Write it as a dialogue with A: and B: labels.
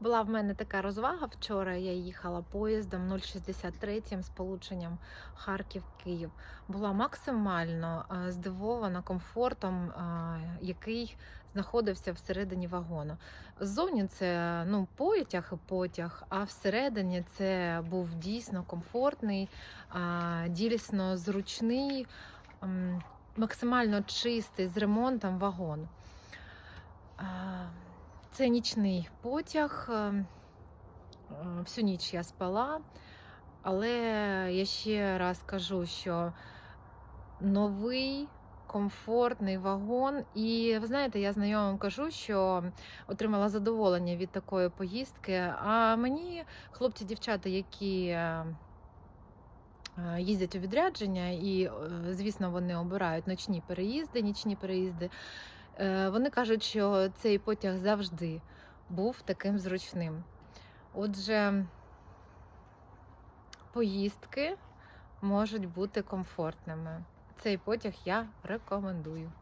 A: Була в мене така розвага вчора. Я їхала поїздом 063 з полученням Харків-Київ. Була максимально е, здивована комфортом, е, який знаходився всередині вагону. Ззовні це ну, потяг і потяг, а всередині це був дійсно комфортний, е, дійсно зручний, максимально чистий з ремонтом вагон. Це нічний потяг. е, е, Всю ніч я спала, але я ще раз кажу, що новий комфортний вагон. І ви знаєте, я знайомим кажу, що отримала задоволення від такої поїздки. А мені хлопці-дівчата, які е, е, їздять у відрядження, і, е, звісно, вони обирають ночні переїзди, нічні переїзди. Е, Вони кажуть, що цей потяг завжди був таким зручним. Отже, поїздки можуть бути комфортними. Цей потяг я рекомендую.